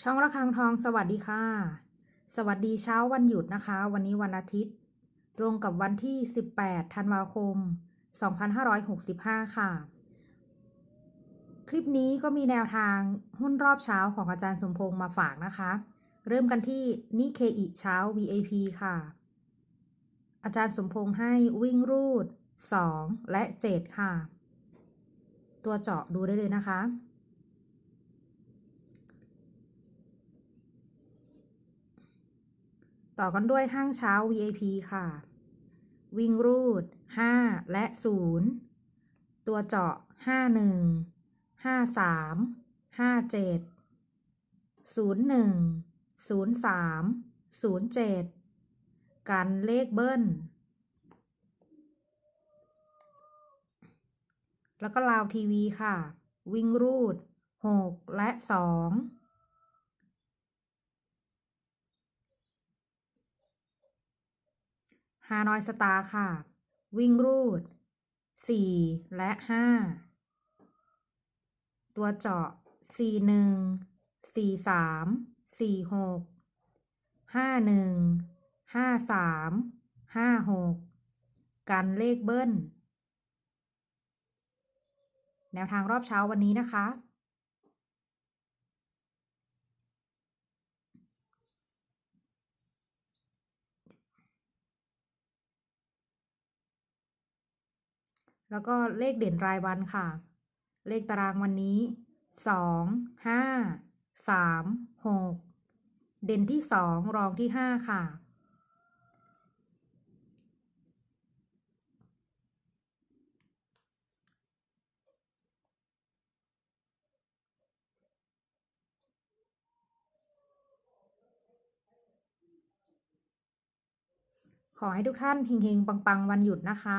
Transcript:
ช่องระฆังทองสวัสดีค่ะ สวัสดีเช้าวันหยุดนะคะ วันนี้วันอาทิตย์ ตรงกับวันที่ 18 ธันวาคม 2565 ค่ะ คลิปนี้ก็มีแนวทางหุ้นรอบเช้าของอาจารย์สมพงษ์มาฝากนะคะ เริ่มกันที่นิเคอิเช้า VIP ค่ะ อาจารย์สมพงษ์ให้วิ่งรูด 2 และ 7 ค่ะ ตัวเจาะดูได้เลยนะคะ ต่อกันด้วยห้างเช้า VIP ค่ะ วิ่งรูด 5 และ 0 ตัวเจาะ 51 53 57 01 03 07 กันเลขเบิ้ล แล้วก็ลาวทีวีค่ะ วิ่งรูด 6 และ 2 ฮานอยสตาร์ค่ะ วิ่งรูด 4 และ 5 ตัวเจาะ 41 43 46 51 53 56 กันเลขเบิ้ล แนวทางรอบเช้าวันนี้นะคะ แล้วก็เลขเด่นรายวันค่ะ เลขตารางวันนี้สองห้าสามหกเด่นที่สองรองที่ห้าค่ะ ขอให้ทุกท่านเฮงๆ ปัง ๆ วันหยุดนะคะ